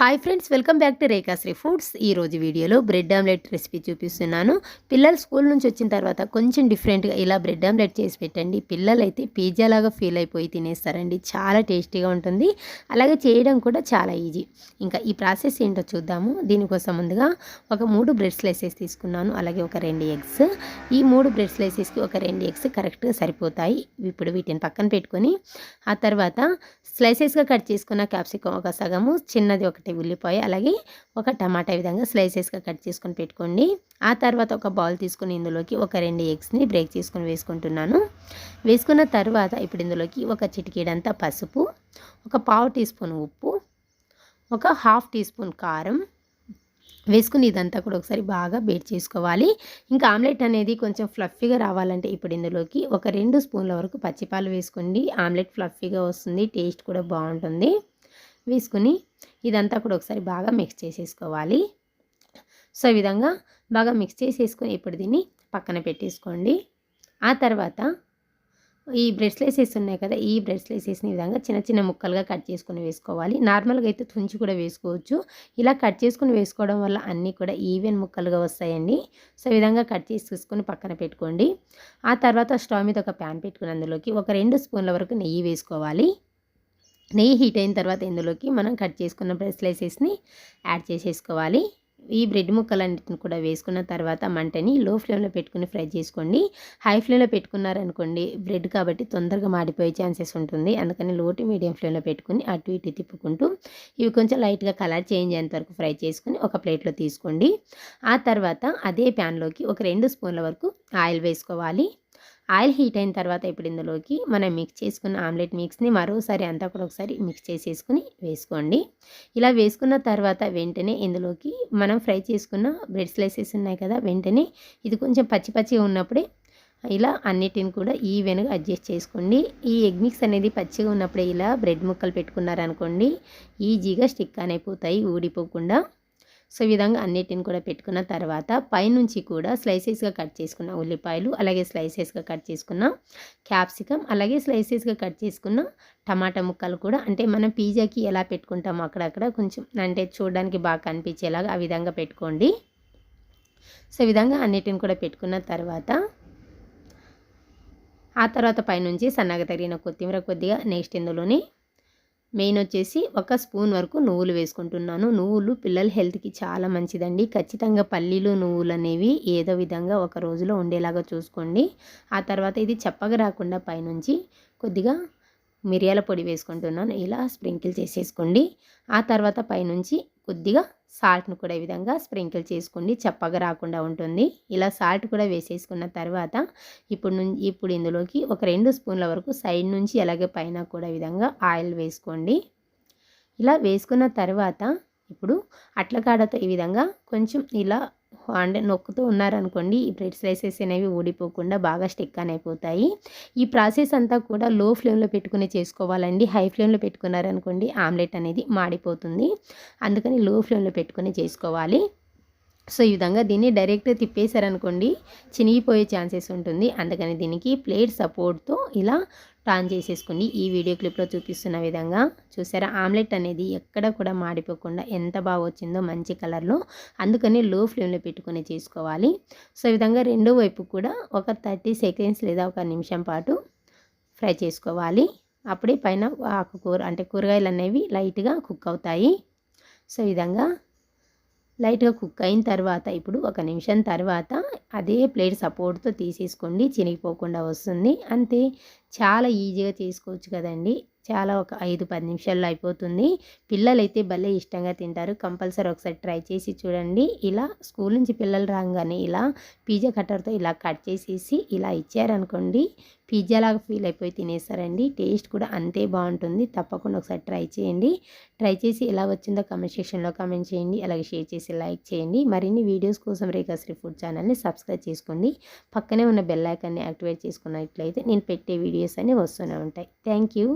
Hi friends welcome back to Rekhasri foods ఈరోజు వీడియోలో bread omelette recipe చూపిస్తున్నాను. పిల్లలు స్కూల్ నుంచి వచ్చిన తర్వాత కొంచెం డిఫరెంట్గా ఇలా బ్రెడ్ ఆమ్లెట్ చేసి పెట్టండి. పిల్లలు అయితే పిజ్జా లాగా ఫీల్ అయిపోయి తినేస్తారండి. చాలా టేస్టీగా ఉంటుంది. అలాగే చేయడం కూడా చాలా ఈజీ ఇంకా ఈ ప్రాసెస్ ఏంటో చూద్దాము. దీనికోసం ముందుగా ఒక మూడు బ్రెడ్ స్లైసెస్ తీసుకున్నాను. అలాగే ఒక రెండు ఎగ్స్ ఈ మూడు బ్రెడ్ స్లైసెస్కి ఒక రెండు ఎగ్స్ కరెక్ట్గా సరిపోతాయి. ఇప్పుడు వీటిని పక్కన పెట్టుకొని ఆ తర్వాత స్లైసెస్గా కట్ చేసుకున్న క్యాప్సికం ఒక సగము చిన్నది ఒక ఒకటి ఉల్లిపాయ అలాగే ఒక టమాటా విధంగా స్లైసెస్గా కట్ చేసుకొని పెట్టుకోండి. ఆ తర్వాత ఒక బౌల్ తీసుకుని ఇందులోకి ఒక రెండు ఎగ్స్ని బ్రేక్ చేసుకొని వేసుకుంటున్నాను. వేసుకున్న తర్వాత ఇప్పుడు ఇందులోకి ఒక చిటికీడంతా పసుపు ఒక పావు టీ స్పూన్ ఉప్పు ఒక హాఫ్ టీ స్పూన్ కారం వేసుకుని ఇదంతా కూడా ఒకసారి బాగా బేట్ చేసుకోవాలి. ఇంకా ఆమ్లెట్ అనేది కొంచెం ఫ్లఫీగా రావాలంటే ఇప్పుడు ఇందులోకి ఒక రెండు స్పూన్ల వరకు పచ్చిపాలు వేసుకోండి. ఆమ్లెట్ ఫ్లఫీగా వస్తుంది టేస్ట్ కూడా బాగుంటుంది. వేసుకుని ఇదంతా కూడా ఒకసారి బాగా మిక్స్ చేసేసుకోవాలి. సో ఈ విధంగా బాగా మిక్స్ చేసేసుకొని ఇప్పుడు దీన్ని పక్కన పెట్టేసుకోండి. ఆ తర్వాత ఈ బ్రెడ్ స్లైసెస్ ఉన్నాయి కదా ఈ బ్రెడ్ స్లైసెస్ని విధంగా చిన్న చిన్న ముక్కలుగా కట్ చేసుకుని వేసుకోవాలి. నార్మల్గా అయితే తుంచి కూడా వేసుకోవచ్చు. ఇలా కట్ చేసుకుని వేసుకోవడం వల్ల అన్నీ కూడా ఈవెన్ ముక్కలుగా వస్తాయండి. సో ఈ విధంగా కట్ చేసేసుకొని పక్కన పెట్టుకోండి. ఆ తర్వాత స్టవ్ మీద ఒక ప్యాన్ పెట్టుకుని అందులోకి ఒక రెండు స్పూన్ల వరకు నెయ్యి వేసుకోవాలి. నెయ్యి హీట్ అయిన తర్వాత ఇందులోకి మనం కట్ చేసుకున్న బ్రెడ్ స్లైసెస్ని యాడ్ చేసేసుకోవాలి. ఈ బ్రెడ్ ముక్కలన్నిటిని కూడా వేసుకున్న తర్వాత మంటని లో ఫ్లేమ్లో పెట్టుకుని ఫ్రై చేసుకోండి. హై ఫ్లేమ్లో పెట్టుకున్నారనుకోండి బ్రెడ్ కాబట్టి తొందరగా మాడిపోయే ఛాన్సెస్ ఉంటుంది. అందుకని లో టు మీడియం ఫ్లేమ్లో పెట్టుకుని అటు ఇటు తిప్పుకుంటూ ఇవి కొంచెం లైట్గా కలర్ చేంజ్ అయ్యేంత వరకు ఫ్రై చేసుకుని ఒక ప్లేట్లో తీసుకోండి. ఆ తర్వాత అదే ప్యాన్లోకి ఒక రెండు స్పూన్ల వరకు ఆయిల్ వేసుకోవాలి. ఆయిల్ హీట్ అయిన తర్వాత ఇప్పుడు ఇందులోకి మనం మిక్స్ చేసుకున్న ఆమ్లెట్ మిక్స్ని మరోసారి అంతా కూడా ఒకసారి మిక్స్ చేసేసుకుని వేసుకోండి. ఇలా వేసుకున్న తర్వాత వెంటనే ఇందులోకి మనం ఫ్రై చేసుకున్న బ్రెడ్ స్లైసెస్ ఉన్నాయి కదా వెంటనే ఇది కొంచెం పచ్చి పచ్చిగా ఉన్నప్పుడే ఇలా అన్నిటిని కూడా ఈవెన్గా అడ్జస్ట్ చేసుకోండి. ఈ ఎగ్ మిక్స్ అనేది పచ్చిగా ఉన్నప్పుడే ఇలా బ్రెడ్ ముక్కలు పెట్టుకున్నారనుకోండి ఈజీగా స్టిక్ అయిపోతాయి ఊడిపోకుండా. సో ఈ విధంగా అన్నిటిని కూడా పెట్టుకున్న తర్వాత పైనుంచి కూడా స్లైసెస్గా కట్ చేసుకున్న ఉల్లిపాయలు అలాగే స్లైసెస్గా కట్ చేసుకున్న క్యాప్సికమ్ అలాగే స్లైసెస్గా కట్ చేసుకున్న టమాటా ముక్కలు కూడా అంటే మనం పిజ్జాకి ఎలా పెట్టుకుంటామో అక్కడక్కడ కొంచెం అంటే చూడడానికి బాగా కనిపించేలాగా ఆ విధంగా పెట్టుకోండి. సో ఈ విధంగా అన్నిటిని కూడా పెట్టుకున్న తర్వాత ఆ తర్వాత పైనుంచి సన్నగా తగిన కొత్తిమీర కొద్దిగా నెక్స్ట్ ఇందులోని మెయిన్ వచ్చేసి ఒక స్పూన్ వరకు నువ్వులు వేసుకుంటున్నాను. నువ్వులు పిల్లల హెల్త్కి చాలా మంచిదండి. ఖచ్చితంగా పల్లీలు నువ్వులు అనేవి ఏదో విధంగా ఒక రోజులో ఉండేలాగా చూసుకోండి. ఆ తర్వాత ఇది చెప్పగా రాకుండా పైనుంచి కొద్దిగా మిరియాల పొడి వేసుకుంటున్నాను. ఇలా స్ప్రింకిల్ చేసేసుకోండి. ఆ తర్వాత పైనుంచి కొద్దిగా సాల్ట్ను కూడా ఈ విధంగా స్ప్రింకిల్ చేసుకోండి చప్పగా రాకుండా ఉంటుంది. ఇలా సాల్ట్ కూడా వేసేసుకున్న తర్వాత ఇప్పుడు నుంచి ఇప్పుడు ఇందులోకి ఒక రెండు స్పూన్ల వరకు సైడ్ నుంచి అలాగే పైన కూడా విధంగా ఆయిల్ వేసుకోండి. ఇలా వేసుకున్న తర్వాత ఇప్పుడు అట్లకాడతో ఈ విధంగా కొంచెం ఇలా అంటే నొక్కుతూ ఉన్నారనుకోండి ఈ బ్రెడ్ స్లైసెస్ అనేవి ఊడిపోకుండా బాగా స్టిక్ అయిపోతాయి ఈ ప్రాసెస్ అంతా కూడా లో ఫ్లేమ్లో పెట్టుకుని చేసుకోవాలండి. హై ఫ్లేమ్లో పెట్టుకున్నారనుకోండి ఆమ్లెట్ అనేది మాడిపోతుంది. అందుకని లో ఫ్లేమ్లో పెట్టుకుని చేసుకోవాలి. సో ఈ విధంగా దీన్ని డైరెక్ట్ తిప్పేశారనుకోండి చినిగిపోయే ఛాన్సెస్ ఉంటుంది. అందుకని దీనికి ప్లేట్ సపోర్ట్తో ఇలా ప్లాన్ చేసేసుకుని ఈ వీడియో క్లిప్లో చూపిస్తున్న విధంగా చూసారా? ఆమ్లెట్ అనేది ఎక్కడ కూడా మాడిపోకుండా ఎంత బాగా వచ్చిందో మంచి కలర్లో అందుకని లో ఫ్లేమ్లో పెట్టుకొని చేసుకోవాలి. సో ఈ విధంగా రెండో వైపు కూడా ఒక థర్టీ సెకండ్స్ లేదా ఒక నిమిషం పాటు ఫ్రై చేసుకోవాలి. అప్పుడే పైన ఆకుకూర అంటే కూరగాయలు అనేవి లైట్గా కుక్ అవుతాయి. సో ఈ విధంగా లైట్గా కుక్ అయిన తర్వాత ఇప్పుడు ఒక నిమిషం తర్వాత అదే ప్లేట్ సపోర్ట్తో తీసేసుకోండి చినిగిపోకుండా వస్తుంది. అంతే చాలా ఈజీగా చేసుకోవచ్చు కదండి. చాలా ఒక ఐదు పది నిమిషాల్లో అయిపోతుంది. పిల్లలైతే భలే ఇష్టంగా తింటారు. కంపల్సరీ ఒకసారి ట్రై చేసి చూడండి. ఇలా స్కూల్ నుంచి పిల్లలు రాగానే ఇలా పిజ్జా కట్టర్తో ఇలా కట్ చేసేసి ఇలా ఇచ్చారనుకోండి పిజ్జా లాగా ఫీల్ అయిపోయి తినేస్తారండి. టేస్ట్ కూడా అంతే బాగుంటుంది. తప్పకుండా ఒకసారి ట్రై చేయండి. ట్రై చేసి ఎలా వచ్చిందో కమెంట్ సెక్షన్లో కమెంట్ చేయండి. అలాగే షేర్ చేసి లైక్ చేయండి. మరిన్ని వీడియోస్ కోసం రేఖాశ్రీ ఫుడ్ ఛానల్ని సబ్స్క్రైబ్ చేసుకోండి. పక్కనే ఉన్న బెల్ ఐకాన్ని యాక్టివేట్ చేసుకున్నట్లయితే నేను పెట్టే వీడియోస్ అన్నీ వస్తూనే ఉంటాయి. Thank you.